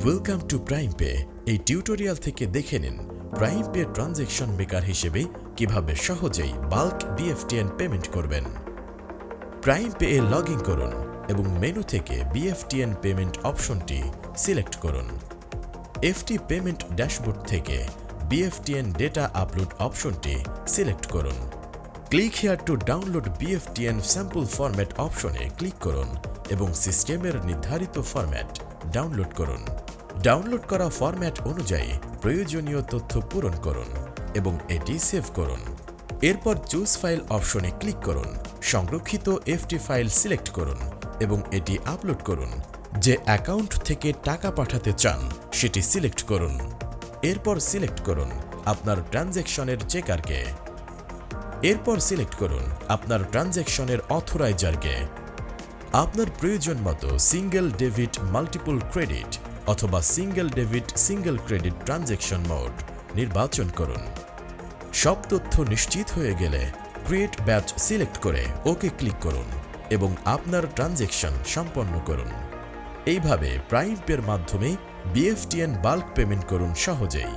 Welcome to prime pay এই tutorial থেকে দেখে নিন প্রাইম পে ট্রানজ্যাকশন মেকার হিসেবে কীভাবে সহজেই বাল্ক বিএফটিএন পেমেন্ট করবেন। প্রাইম পে এ লগ করুন এবং মেনু থেকে বিএফটিএন পেমেন্ট অপশনটি সিলেক্ট করুন। এফটি পেমেন্ট ড্যাশবোর্ড থেকে বিএফটিএন ডেটা আপলোড অপশনটি সিলেক্ট করুন। Click here to download BEFTN sample format অপশনে ক্লিক করুন এবং সিস্টেমের নির্ধারিত ফরম্যাট ডাউনলোড করুন। ডাউনলোড করা ফরম্যাট অনুযায়ী প্রয়োজনীয় তথ্য পূরণ করুন এবং এটি সেভ করুন। এরপর চুজ ফাইল অপশনে ক্লিক করুন, সংরক্ষিত এফটি ফাইল সিলেক্ট করুন এবং এটি আপলোড করুন। যে অ্যাকাউন্ট থেকে টাকা পাঠাতে চান, সেটি সিলেক্ট করুন। এরপর সিলেক্ট করুন আপনার ট্রানজ্যাকশনের চেকারকে। এরপর সিলেক্ট করুন আপনার ট্রানজ্যাকশনের অথরাইজারকে। আপনার প্রয়োজন মতো সিঙ্গেল ডেবিট মাল্টিপল ক্রেডিট অথবা single debit single credit transaction mode নির্বাচন করুন। সব তথ্য নিশ্চিত হয়ে গেলে ক্রিয়েট ব্যাচ সিলেক্ট করে ওকে ক্লিক করুন এবং আপনার ট্রানজ্যাকশন সম্পন্ন করুন। এইভাবে প্রাইম পের মাধ্যমে বিএফটিএন বাল্ক পেমেন্ট করুন সহজেই।